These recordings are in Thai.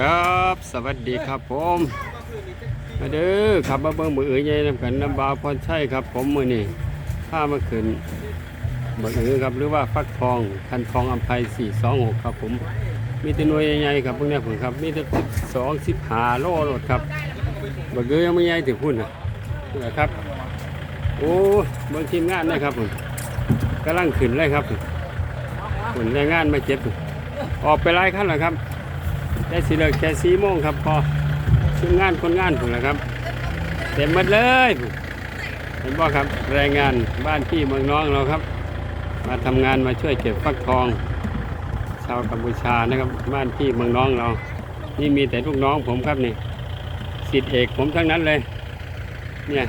ครับ สวัสดีครับผม มาเด้อขับมาเบิ่งมือเอ๋ยใหญ่นำกันน้ำบาพรชัยครับ ผมมือนี่ผ้ามาขึ้นมือเอ๋ยครับหรือว่าฟักทองคันทองอัมไพ426ครับ ผม มีแต่หน่วยใหญ่ๆครับพวกนี้ผมครับ มีแต่12 15โลโลดครับมือเอ๋ยยังไม่ใหญ่ถึงพุ่นนะนี่แหละครับ โอ้เบิ่งทีมงานนะครับผมกำลังขึ้นเลยครับผลแรงงานมาเจ็บออกไปไล่ขั้นแล้วครับ ได้สิเลิกแค่สี่โมงครับพอซึ่งงานคนงานผมแหละครับ เต็มหมดเลยเห็นบ่ครับแรงงานบ้านพี่เมืองน้องเราครับ มาทำงานมาช่วยเก็บฟักทอง ชาวกัมพูชานะครับบ้านพี่เมืองน้องเรา นี่มีแต่ลูกน้องผมครับนี่สิทธิเอกผมทั้งนั้นเลย เนี่ย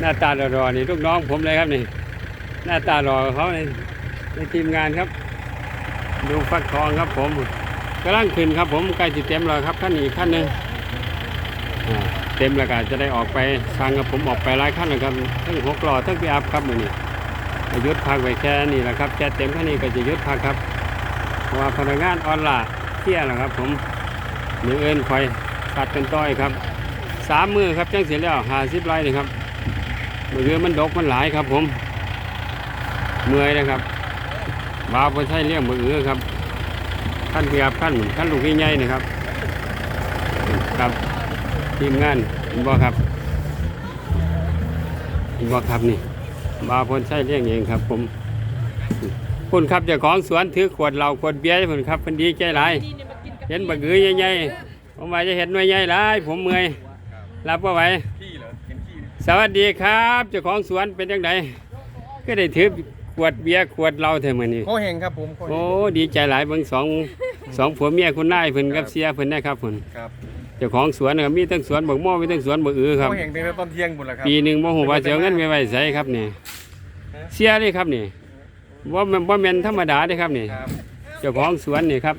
หน้าตาหล่อๆนี่ลูกน้องผมเลยครับนี่หน้าตาหล่อเขาในในทีมงานครับ ดูฟักทองครับผม กำลังขึ้นครับผมใกล้จะเต็มแล้วครับขั้นอีกขั้นหนึ่งเต็มแล้วก็จะได้ออกไปสั่งกับผมออกไปหลายขั้นแล้วครับทั้งหกล้อทั้งปีอัพครับมือนี้ยุดพักไว้แค่นี้แหละครับแค่เต็มแค่นี้ก็จะยุดพักครับเพราะว่าพนักงานออนไลน์เที่ยงแล้วครับ ผมมือเอินคอยตัดกันต้อยครับสามมือครับจังเสร็จแล้วหาสิบไรนี่ครับมือเรือมันดกมันหลายครับ ผมเมื่อยนะครับบาวบนใช้เลี้ยงมือเอือครับ ขั้นเปียบขั้นขั้นลูกใหญ่ๆนะครับ ครับทีมงานเห็นบ่ครับเห็นบ่ครับนี่บาวบนใช้เลี้ยงเองครับ ผมคุณครับเจ้าของสวนถือขวดเหล้าขวดเบียร์ให้ผมครับมันดีใจหลายเห็นบักเอือใหญ่ๆผมว่าจะเห็นหน่วยใหญ่หลายผมเมื่อยรับว่าไหวขี้เหรอเห็นขี้สวัสดีครับเจ้าของสวนเป็นยังไงก็ได้ถือ ขวดเบียร์ขวดเหล้าเท่ามือนี้โคเฮงครับผมโคเฮโอ้งดีใจหลายเบิ่งสองสองผัวเมียคุณนายเพิ่นกับเสียเพิ่นนะครับเพิ่นครับเจ้าของสวนนะครับมีทั้งสวนบักม่วงมีทั้งสวนบักอือครับโคเฮงตั้งแต่ตอนเที่ยงหมดแล้วครับปีหนึงบ่ฮู้ว่าจะเอาเงินไปไว้ไสครับนี่เสียเลยครับนี่บ่แม่นบ่แม่นธรรมดาเด้ครับนี่ครับเจ้าของสวนนี่ครับ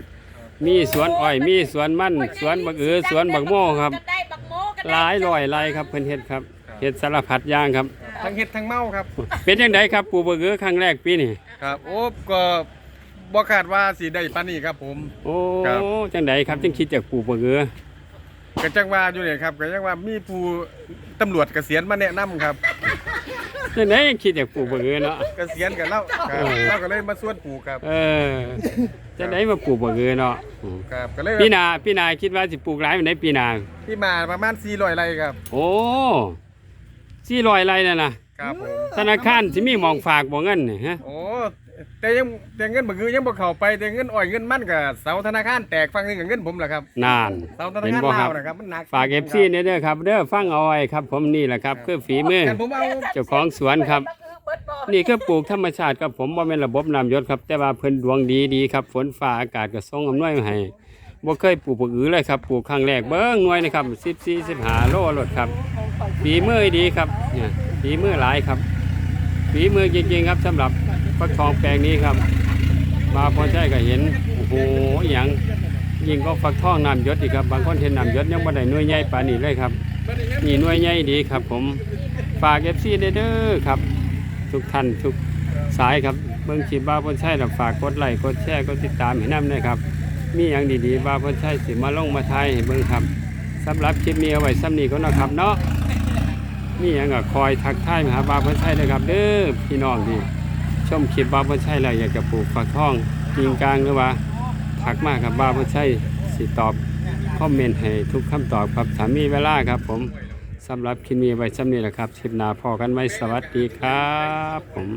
มีสวนอ้อยมีสวนมันสวนบักอือสวนบักม่วงครับก็ได้บักโมก็หลายร้อยไร่ครับเพิ่นเฮ็ดครับเฮ็ดสารพัดอย่างครับ ทั้งเห็ดทั้งเมาครับ เป็นจังไดครับปลูกบักอือครั้งแรกปีนี้ครับ โอ้ก็บ่คาดว่าสีได้ปานนี้ครับผม โอ้ครับ จังไดครับจังคิดจากปลูกบักอือก็จังว่าอยู่เนี่ยครับก็จังว่ามีผู้ตำรวจเกษียณมาแนะนำครับจังไดคิดจากปลูกบักอือเนาะ เกษียณกับเราครับเออเราก็เลยมาสวนปลูกครับเออจะได้มาปลูกบักเอือเนาะอืมครับก็เลยพี่นาพี่นาคิดว่าสิปลูกหลายปานใดปีนา ที่มาประมาณ400ไร่ครับ โอ้ สี่ร้อยไร่นั่นนะครับผมธนาคารสิมีหมองฝากบ่เงินนี่ฮะโอ้แต่ยังแต่เงินบ่คือยังบ่เข้าไปแต่เงินอ้อยเงินมันก็เสาธนาคารแตกฟังหนึงกับเงินผมแหละครับนานเสาธนาเห็นคารบ่ครัลาบวนะครับมันหนักฝาก FC เนี่ยเด้อครับเด้อฟังเอาไว้ครับ ผมนี่แหละครับคือฝีมือกันผมเอาเจ้าของสวนครับบักอือเบิดบ่นี่คือปลูกธรรมชาติครับผมบ่แม่นระบบน้ำหยศครับ แต่ว่าเพิ่นดวงดีดีครับ ฝนฟ้าอากาศก็ส่งอำนวยมาให้ บ่เคยปลูกบักอือเลยครับปลูกครั้งแรกเบิ่งหน่วยนะครับ14 15โลรถครับฝีมือดีครับเนี่ยฝีมือหลายครับฝีมือจริงๆครับสำหรับฟักทองแปลงนี้ครับ มาพอใช่ก็เห็นโอ้โหอย่างยิ่งก็ฟักทองน้ำยศอีกครับบางคนเห็นน้ำยศยังบ่ได้หน่วยใหญ่ปานนี้เลยครับนี่หน่วยใหญ่ดีครับ ผมฝากเอฟซีเด้อครับ ทุกท่านทุกสายครับเบิ่งคลิปบ้าพนใช่แล้วฝากกดไลค์กดแชร์กดติดตามให้นำด้วยครับ มีอย่างดีๆบ้าพนใช่สิมาลงมาไทยเบิ่งครับสำหรับคลิปนี้เอาไว้ซ้ำนี้ก็นะครับเนาะมีอย่างก็คอยทักทายมาหาบาวเพิ่นใช่เลยครับ เด้อพี่น้องที่ชมคลิปบาวเพิ่นใช่แล้วอยากจะปลูกฝักทองกิงกลางหรือว่าทักมากครับบาวเพิ่นใช่สิตอบคอมเมนต์ให้ทุกคำตอบครับถามีเวลาครับ ผมสำหรับคลิปนี้ไว้ซ้ำนี้แหละครับคลิปหน้าพอกันไว้สวัสดีครับ ผม